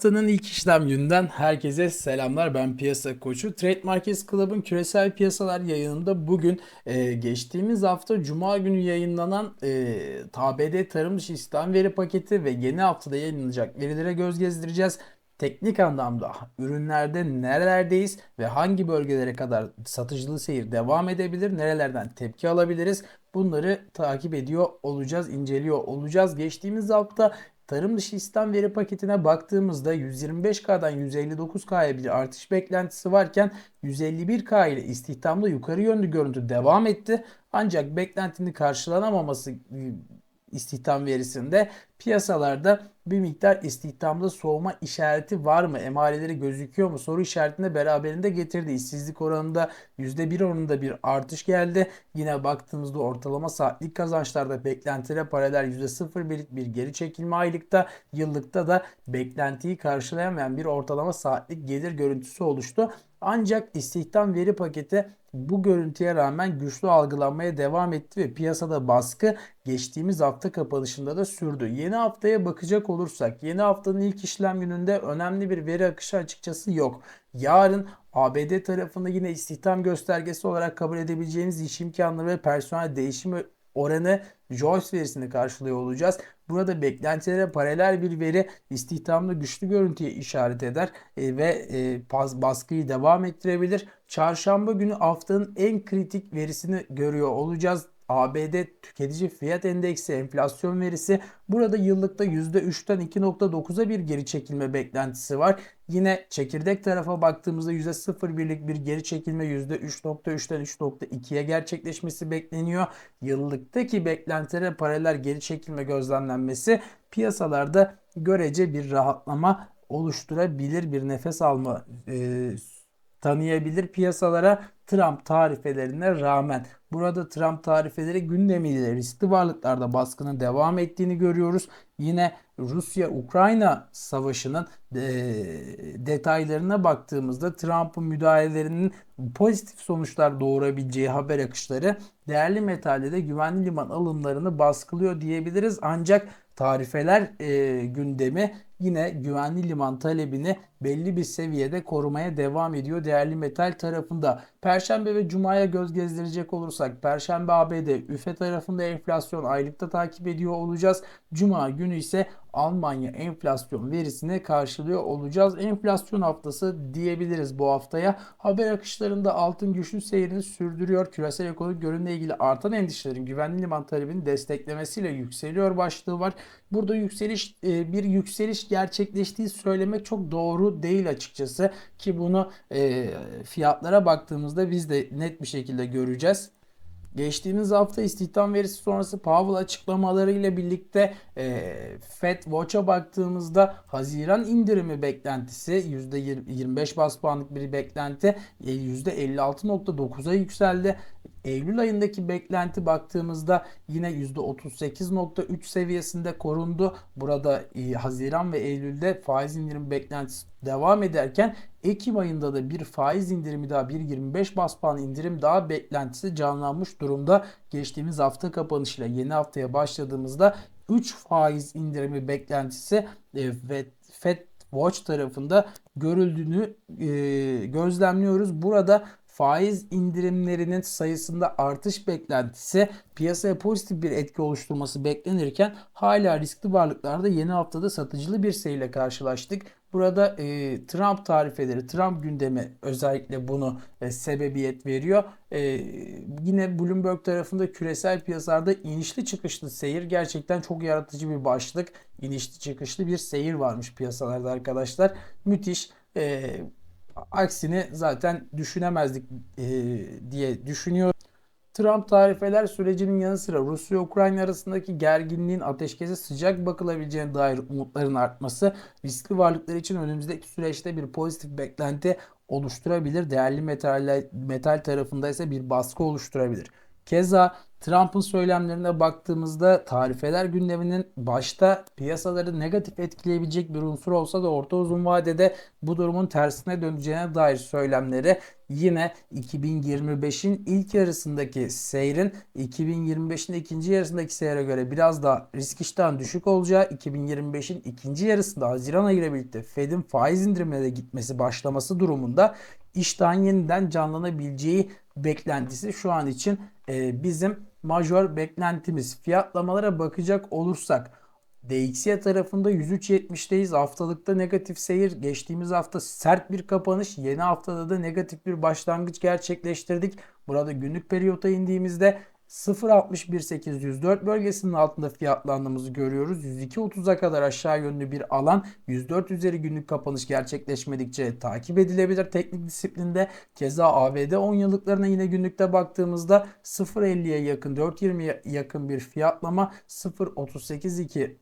haftanın ilk işlem gününden herkese selamlar. Ben piyasa koçu. Trade Markets Club'ın küresel piyasalar yayınında bugün e, geçtiğimiz hafta Cuma günü yayınlanan e, TBD tarım dışı istihdam veri paketi ve yeni haftada yayınlanacak verilere göz gezdireceğiz. Teknik anlamda ürünlerde nerelerdeyiz ve hangi bölgelere kadar satıcılı seyir devam edebilir, nerelerden tepki alabiliriz bunları takip ediyor olacağız, inceliyor olacağız. Geçtiğimiz hafta Tarım dışı istihdam veri paketine baktığımızda 125K'dan 159K'ya bir artış beklentisi varken 151K ile istihdamda yukarı yönlü görüntü devam etti. Ancak beklentinin karşılanamaması istihdam verisinde piyasalarda bir miktar istihdamda soğuma işareti var mı? Emareleri gözüküyor mu? Soru işaretinde beraberinde getirdi. İşsizlik oranında %1 oranında bir artış geldi. Yine baktığımızda ortalama saatlik kazançlarda beklentilere paralel %0'lik bir geri çekilme aylıkta, yıllıkta da beklentiyi karşılayamayan bir ortalama saatlik gelir görüntüsü oluştu. Ancak istihdam veri paketi bu görüntüye rağmen güçlü algılanmaya devam etti ve piyasada baskı geçtiğimiz hafta kapanışında da sürdü. Yeni haftaya bakacak olursak yeni haftanın ilk işlem gününde önemli bir veri akışı açıkçası yok. Yarın ABD tarafında yine istihdam göstergesi olarak kabul edebileceğiniz iş imkanları ve personel değişimi oranı JOLTS verisini karşılıyor olacağız. Burada beklentilere paralel bir veri istihdamda güçlü görüntüye işaret eder e, ve e, baskıyı devam ettirebilir. Çarşamba günü haftanın en kritik verisini görüyor olacağız. ABD tüketici fiyat endeksi enflasyon verisi burada yıllıkta %3'ten 2.9'a bir geri çekilme beklentisi var. Yine çekirdek tarafa baktığımızda %0,1'lik bir geri çekilme %3.3'ten 3.2'ye gerçekleşmesi bekleniyor. Yıllıktaki beklentilere paralel geri çekilme gözlemlenmesi piyasalarda görece bir rahatlama oluşturabilir bir nefes alma e, tanıyabilir piyasalara Trump tarifelerine rağmen. Burada Trump tarifeleri gündemiyle riskli varlıklarda baskının devam ettiğini görüyoruz. Yine Rusya-Ukrayna savaşının e, detaylarına baktığımızda Trump'ın müdahalelerinin pozitif sonuçlar doğurabileceği haber akışları değerli metalde de güvenli liman alımlarını baskılıyor diyebiliriz. Ancak tarifeler e, gündemi yine güvenli liman talebini belli bir seviyede korumaya devam ediyor değerli metal tarafında. Perşembe ve Cuma'ya göz gezdirecek olursak Perşembe ABD üfe tarafında enflasyon aylıkta takip ediyor olacağız. Cuma günü ise Almanya enflasyon verisini karşılıyor olacağız. Enflasyon haftası diyebiliriz bu haftaya. Haber akışlarında altın güçlü seyrini sürdürüyor. Küresel ekonomik görünümle ilgili artan endişelerin güvenli liman talebini desteklemesiyle yükseliyor başlığı var. Burada yükseliş e, bir yükseliş gerçekleştiği söylemek çok doğru değil açıkçası ki bunu e, fiyatlara baktığımızda biz de net bir şekilde göreceğiz. Geçtiğimiz hafta istihdam verisi sonrası Powell açıklamaları ile birlikte e, Fed Watch'a baktığımızda Haziran indirimi beklentisi %25 bas puanlık bir beklenti %56.9'a yükseldi. Eylül ayındaki beklenti baktığımızda yine %38.3 seviyesinde korundu. Burada e, Haziran ve Eylül'de faiz indirim beklentisi devam ederken Ekim ayında da bir faiz indirimi daha bir 25 bas puan indirim daha beklentisi canlanmış durumda. Geçtiğimiz hafta kapanışıyla yeni haftaya başladığımızda 3 faiz indirimi beklentisi e, Fed Watch tarafında görüldüğünü e, gözlemliyoruz. Burada faiz indirimlerinin sayısında artış beklentisi piyasaya pozitif bir etki oluşturması beklenirken hala riskli varlıklarda yeni haftada satıcılı bir seyirle karşılaştık. Burada e, Trump tarifeleri, Trump gündemi özellikle bunu e, sebebiyet veriyor. E, yine Bloomberg tarafında küresel piyasalarda inişli çıkışlı seyir gerçekten çok yaratıcı bir başlık. İnişli çıkışlı bir seyir varmış piyasalarda arkadaşlar. Müthiş. E, aksini zaten düşünemezdik e, diye düşünüyorum. Trump tarifeler sürecinin yanı sıra Rusya-Ukrayna arasındaki gerginliğin ateşkese sıcak bakılabileceğine dair umutların artması riskli varlıklar için önümüzdeki süreçte bir pozitif beklenti oluşturabilir. Değerli metal, metal tarafında ise bir baskı oluşturabilir. Keza Trump'ın söylemlerine baktığımızda tarifeler gündeminin başta piyasaları negatif etkileyebilecek bir unsur olsa da orta uzun vadede bu durumun tersine döneceğine dair söylemleri yine 2025'in ilk yarısındaki seyrin 2025'in ikinci yarısındaki seyre göre biraz daha risk iştahın düşük olacağı 2025'in ikinci yarısında Haziran ayı ile birlikte Fed'in faiz indirimine de gitmesi başlaması durumunda iştahın yeniden canlanabileceği beklentisi şu an için e, bizim majör beklentimiz. Fiyatlamalara bakacak olursak DXY tarafında 103.70'teyiz. Haftalıkta negatif seyir. Geçtiğimiz hafta sert bir kapanış. Yeni haftada da negatif bir başlangıç gerçekleştirdik. Burada günlük periyota indiğimizde 0.61804 bölgesinin altında fiyatlandığımızı görüyoruz. 102.30'a kadar aşağı yönlü bir alan 104 üzeri günlük kapanış gerçekleşmedikçe takip edilebilir teknik disiplinde. Keza ABD 10 yıllıklarına yine günlükte baktığımızda 0.50'ye yakın 4.20'ye yakın bir fiyatlama 0.382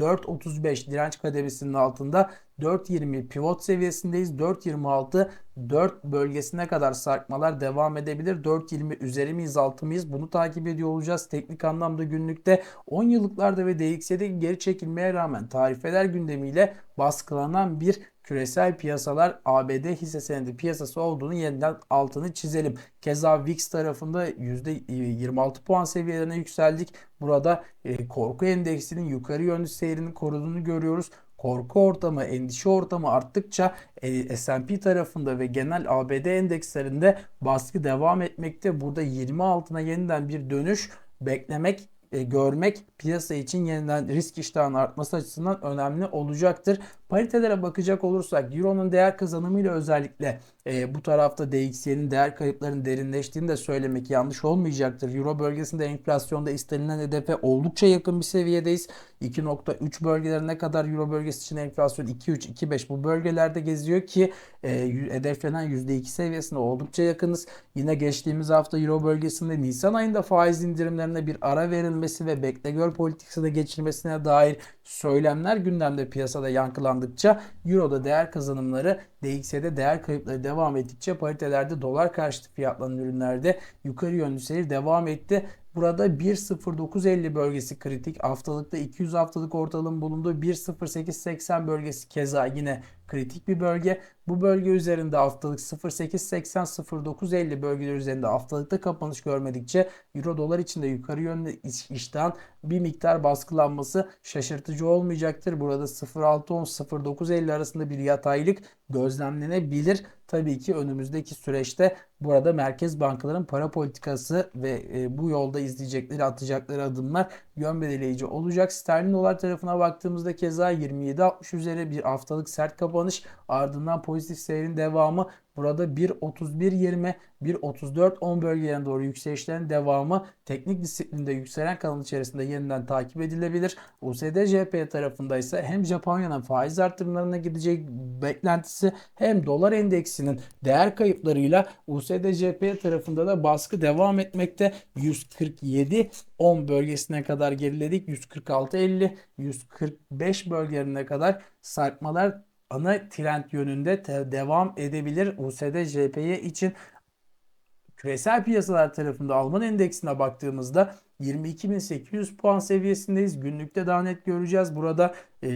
4.35 direnç kademesinin altında 4.20 pivot seviyesindeyiz. 4.26 4 bölgesine kadar sarkmalar devam edebilir. 4.20 üzeri miyiz altı mıyız bunu takip ediyor olacağız. Teknik anlamda günlükte 10 yıllıklarda ve DXY'de geri çekilmeye rağmen tarifeler gündemiyle baskılanan bir küresel piyasalar ABD hisse senedi piyasası olduğunu yeniden altını çizelim. Keza VIX tarafında %26 puan seviyelerine yükseldik. Burada e, korku endeksinin yukarı yönlü seyrini koruduğunu görüyoruz korku ortamı, endişe ortamı arttıkça e, S&P tarafında ve genel ABD endekslerinde baskı devam etmekte. Burada 20 altına yeniden bir dönüş beklemek e, görmek piyasa için yeniden risk iştahının artması açısından önemli olacaktır. Paritelere bakacak olursak Euro'nun değer kazanımıyla özellikle e, bu tarafta DXY'nin değer kayıplarının derinleştiğini de söylemek yanlış olmayacaktır. Euro bölgesinde enflasyonda istenilen hedefe oldukça yakın bir seviyedeyiz. 2.3 bölgelerine kadar Euro bölgesi için enflasyon 2.3 2.5 bu bölgelerde geziyor ki e, hedeflenen %2 seviyesine oldukça yakınız. Yine geçtiğimiz hafta Euro bölgesinde Nisan ayında faiz indirimlerine bir ara verilmesi ve bekle gör politikası da geçirmesine dair söylemler gündemde piyasada yankılandıkça Euro'da değer kazanımları DXY'de değer kayıpları devam ettikçe paritelerde dolar karşıtı fiyatlanan ürünlerde yukarı yönlü seyir devam etti. Burada 1.0950 bölgesi kritik. Haftalıkta 200 haftalık ortalım bulunduğu 1.0880 bölgesi keza yine kritik bir bölge. Bu bölge üzerinde haftalık 0.880-0.950 bölgeler üzerinde haftalıkta kapanış görmedikçe Euro dolar içinde yukarı yönlü işten bir miktar baskılanması şaşırtıcı olmayacaktır. Burada 0.610-0.950 arasında bir yataylık gözlemlenebilir. Tabii ki önümüzdeki süreçte burada merkez bankaların para politikası ve e, bu yolda izleyecekleri atacakları adımlar yön belirleyici olacak. Sterlin dolar tarafına baktığımızda keza 27.60 üzeri bir haftalık sert kapanış ardından pozitif seyrin devamı Burada 1.31.20, 1.34.10 bölgelerine doğru yükselişlerin devamı teknik disiplinde yükselen kanal içerisinde yeniden takip edilebilir. USD JP tarafında ise hem Japonya'nın faiz artırımlarına gidecek beklentisi hem dolar endeksinin değer kayıplarıyla USD JP tarafında da baskı devam etmekte. 147 10 bölgesine kadar geriledik. 146.50, 145 bölgelerine kadar sarkmalar ana trend yönünde devam edebilir. USD JPY için küresel piyasalar tarafında Alman endeksine baktığımızda 22.800 puan seviyesindeyiz. Günlükte daha net göreceğiz. Burada e,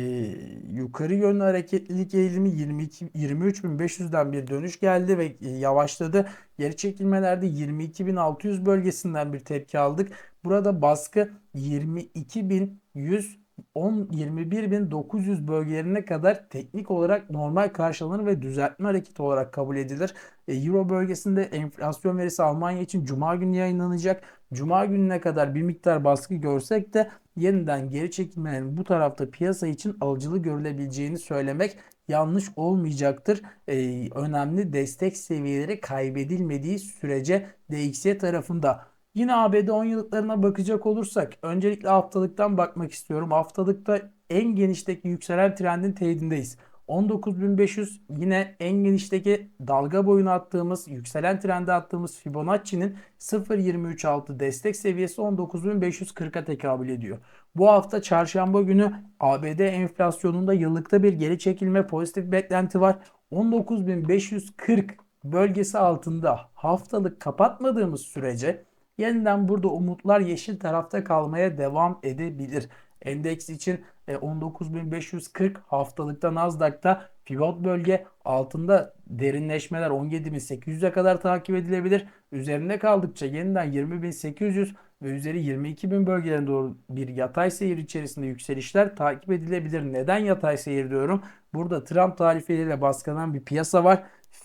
yukarı yönlü hareketlilik eğilimi 22 23.500'den bir dönüş geldi ve e, yavaşladı. Geri çekilmelerde 22.600 bölgesinden bir tepki aldık. Burada baskı 22.100 10-21.900 bölgelerine kadar teknik olarak normal karşılanır ve düzeltme hareketi olarak kabul edilir. E, Euro bölgesinde enflasyon verisi Almanya için Cuma günü yayınlanacak. Cuma gününe kadar bir miktar baskı görsek de yeniden geri çekilmelerin bu tarafta piyasa için alıcılı görülebileceğini söylemek yanlış olmayacaktır. Ee, önemli destek seviyeleri kaybedilmediği sürece DXY tarafında Yine ABD 10 yıllıklarına bakacak olursak öncelikle haftalıktan bakmak istiyorum. Haftalıkta en genişteki yükselen trendin teyidindeyiz. 19.500 yine en genişteki dalga boyunu attığımız, yükselen trende attığımız Fibonacci'nin 0.236 destek seviyesi 19.540'a tekabül ediyor. Bu hafta çarşamba günü ABD enflasyonunda yıllıkta bir geri çekilme pozitif beklenti var. 19.540 bölgesi altında haftalık kapatmadığımız sürece Yeniden burada umutlar yeşil tarafta kalmaya devam edebilir. Endeks için e, 19.540 haftalıkta Nasdaq'ta pivot bölge altında derinleşmeler 17.800'e kadar takip edilebilir. Üzerinde kaldıkça yeniden 20.800 ve üzeri 22.000 bölgelerine doğru bir yatay seyir içerisinde yükselişler takip edilebilir. Neden yatay seyir diyorum? Burada Trump tarifeleriyle baskılanan bir piyasa var.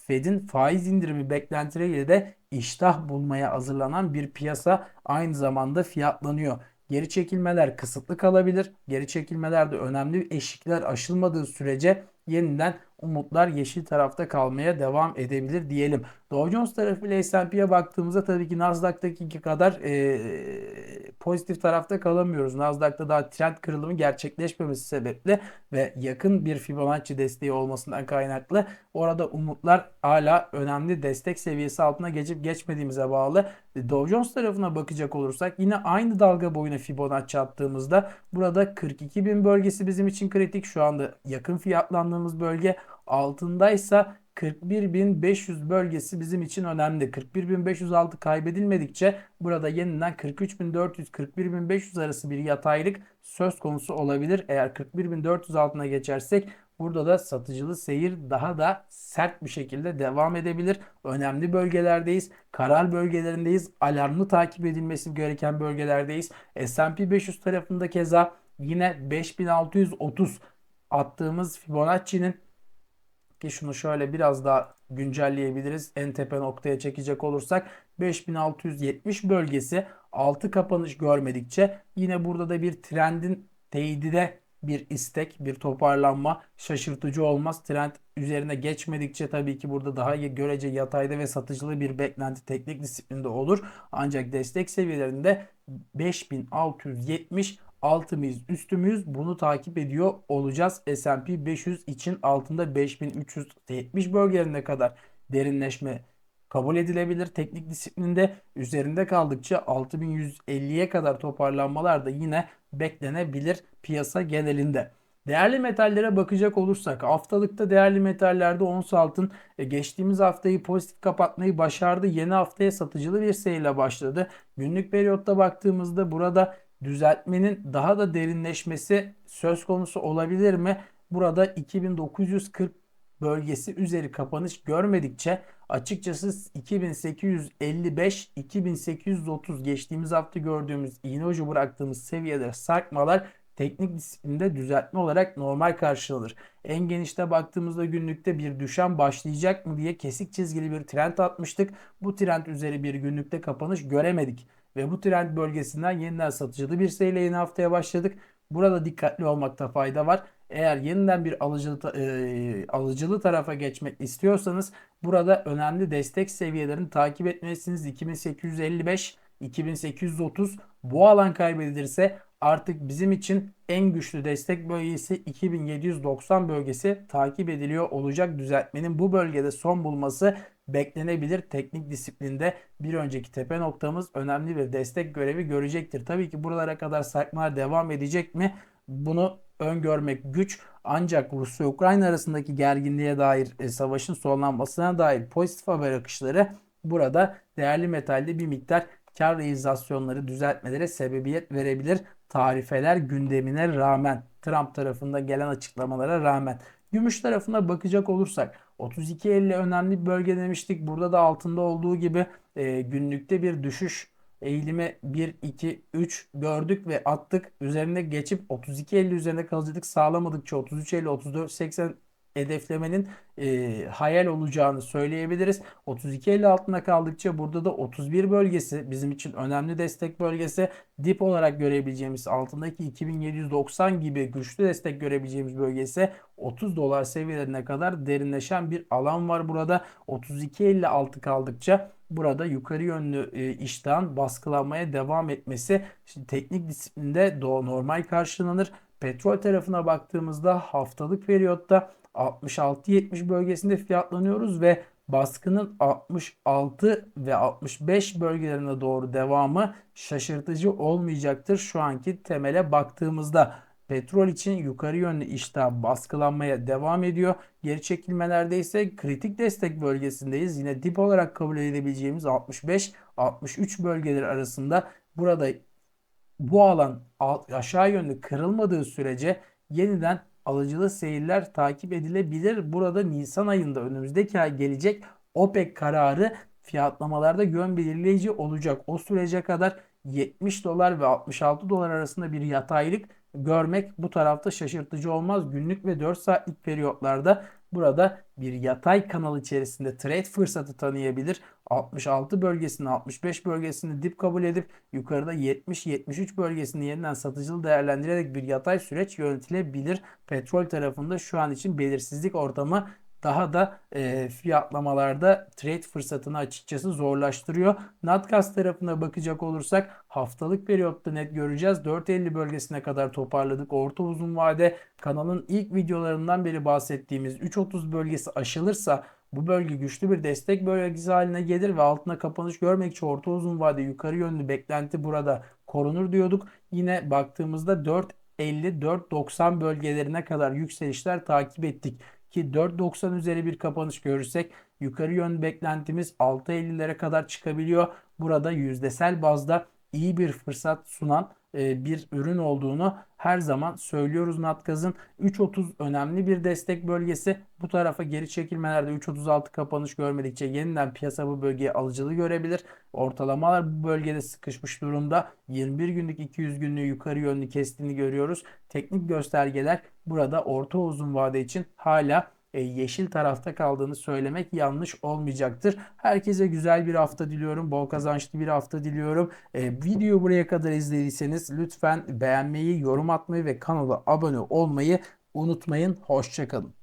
Fed'in faiz indirimi beklentileriyle de iştah bulmaya hazırlanan bir piyasa aynı zamanda fiyatlanıyor. Geri çekilmeler kısıtlı kalabilir. Geri çekilmelerde önemli eşikler aşılmadığı sürece yeniden umutlar yeşil tarafta kalmaya devam edebilir diyelim. Dow Jones tarafıyla S&P'ye baktığımızda tabii ki Nasdaq'taki kadar e, pozitif tarafta kalamıyoruz. Nasdaq'ta daha trend kırılımı gerçekleşmemesi sebeple ve yakın bir Fibonacci desteği olmasından kaynaklı orada umutlar hala önemli destek seviyesi altına geçip geçmediğimize bağlı. Dow Jones tarafına bakacak olursak yine aynı dalga boyuna Fibonacci attığımızda burada 42.000 bölgesi bizim için kritik. Şu anda yakın fiyatlandığımız bölge altındaysa 41.500 bölgesi bizim için önemli. 41.506 kaybedilmedikçe burada yeniden 43.400-41.500 arası bir yataylık söz konusu olabilir. Eğer 41.400 altına geçersek burada da satıcılı seyir daha da sert bir şekilde devam edebilir. Önemli bölgelerdeyiz. Karar bölgelerindeyiz. Alarmlı takip edilmesi gereken bölgelerdeyiz. S&P 500 tarafında keza yine 5630 attığımız Fibonacci'nin ki şunu şöyle biraz daha güncelleyebiliriz. En tepe noktaya çekecek olursak 5670 bölgesi 6 kapanış görmedikçe yine burada da bir trendin teyidine bir istek, bir toparlanma şaşırtıcı olmaz. Trend üzerine geçmedikçe tabii ki burada daha görece yatayda ve satıcılı bir beklenti teknik disiplinde olur. Ancak destek seviyelerinde 5670 altı mıyız üstü müyüz bunu takip ediyor olacağız. S&P 500 için altında 5370 bölgelerine kadar derinleşme kabul edilebilir. Teknik disiplinde üzerinde kaldıkça 6150'ye kadar toparlanmalar da yine beklenebilir piyasa genelinde. Değerli metallere bakacak olursak haftalıkta değerli metallerde ons altın e, geçtiğimiz haftayı pozitif kapatmayı başardı. Yeni haftaya satıcılı bir seyirle başladı. Günlük periyotta baktığımızda burada düzeltmenin daha da derinleşmesi söz konusu olabilir mi? Burada 2940 bölgesi üzeri kapanış görmedikçe açıkçası 2855 2830 geçtiğimiz hafta gördüğümüz iğne ucu bıraktığımız seviyede sarkmalar teknik disiplinde düzeltme olarak normal karşılanır. En genişte baktığımızda günlükte bir düşen başlayacak mı diye kesik çizgili bir trend atmıştık. Bu trend üzeri bir günlükte kapanış göremedik. Ve bu trend bölgesinden yeniden satıcılı bir seyirle yeni haftaya başladık. Burada dikkatli olmakta fayda var. Eğer yeniden bir alıcılı, e, alıcılı tarafa geçmek istiyorsanız burada önemli destek seviyelerini takip etmelisiniz. 2855, 2830 bu alan kaybedilirse artık bizim için en güçlü destek bölgesi 2790 bölgesi takip ediliyor olacak. Düzeltmenin bu bölgede son bulması beklenebilir. Teknik disiplinde bir önceki tepe noktamız önemli bir destek görevi görecektir. Tabii ki buralara kadar sarkmalar devam edecek mi? Bunu öngörmek güç. Ancak Rusya Ukrayna arasındaki gerginliğe dair e, savaşın sonlanmasına dair pozitif haber akışları burada değerli metalde bir miktar kar realizasyonları düzeltmelere sebebiyet verebilir. Tarifeler gündemine rağmen Trump tarafında gelen açıklamalara rağmen. Gümüş tarafına bakacak olursak 32.50 önemli bir bölge demiştik. Burada da altında olduğu gibi e, günlükte bir düşüş eğilimi 1, 2, 3 gördük ve attık. Üzerine geçip 32.50 üzerinde kalıcılık sağlamadıkça 33.50, 34.80 hedeflemenin e, hayal olacağını söyleyebiliriz. 32.50 altında kaldıkça burada da 31 bölgesi bizim için önemli destek bölgesi. Dip olarak görebileceğimiz altındaki 2790 gibi güçlü destek görebileceğimiz bölgesi 30 dolar seviyelerine kadar derinleşen bir alan var burada. 32.50 altı kaldıkça burada yukarı yönlü e, iştahın baskılanmaya devam etmesi şimdi teknik disiplinde normal karşılanır. Petrol tarafına baktığımızda haftalık periyotta 66-70 bölgesinde fiyatlanıyoruz ve baskının 66 ve 65 bölgelerine doğru devamı şaşırtıcı olmayacaktır şu anki temele baktığımızda. petrol için yukarı yönlü iştah baskılanmaya devam ediyor. Geri çekilmelerde ise kritik destek bölgesindeyiz. Yine dip olarak kabul edebileceğimiz 65-63 bölgeleri arasında burada bu alan aşağı yönlü kırılmadığı sürece yeniden alıcılı seyirler takip edilebilir. Burada Nisan ayında önümüzdeki ay gelecek OPEC kararı fiyatlamalarda yön belirleyici olacak. O sürece kadar 70 dolar ve 66 dolar arasında bir yataylık görmek bu tarafta şaşırtıcı olmaz. Günlük ve 4 saatlik periyotlarda burada bir yatay kanal içerisinde trade fırsatı tanıyabilir. 66 bölgesini 65 bölgesini dip kabul edip yukarıda 70-73 bölgesini yeniden satıcılı değerlendirerek bir yatay süreç yönetilebilir. Petrol tarafında şu an için belirsizlik ortamı daha da e, fiyatlamalarda trade fırsatını açıkçası zorlaştırıyor. Natgas tarafına bakacak olursak haftalık periyotta net göreceğiz. 4.50 bölgesine kadar toparladık. Orta uzun vade kanalın ilk videolarından beri bahsettiğimiz 3.30 bölgesi aşılırsa bu bölge güçlü bir destek bölgesi haline gelir ve altına kapanış görmek için orta uzun vade yukarı yönlü beklenti burada korunur diyorduk. Yine baktığımızda 4.50-4.90 bölgelerine kadar yükselişler takip ettik ki 4.90 üzeri bir kapanış görürsek yukarı yön beklentimiz 6.50'lere kadar çıkabiliyor. Burada yüzdesel bazda iyi bir fırsat sunan bir ürün olduğunu her zaman söylüyoruz Natgaz'ın. 3.30 önemli bir destek bölgesi. Bu tarafa geri çekilmelerde 3.36 kapanış görmedikçe yeniden piyasa bu bölgeye alıcılı görebilir. Ortalamalar bu bölgede sıkışmış durumda. 21 günlük 200 günlüğü yukarı yönlü kestiğini görüyoruz. Teknik göstergeler burada orta uzun vade için hala e, yeşil tarafta kaldığını söylemek yanlış olmayacaktır. Herkese güzel bir hafta diliyorum. Bol kazançlı bir hafta diliyorum. E, videoyu buraya kadar izlediyseniz lütfen beğenmeyi, yorum atmayı ve kanala abone olmayı unutmayın. Hoşçakalın.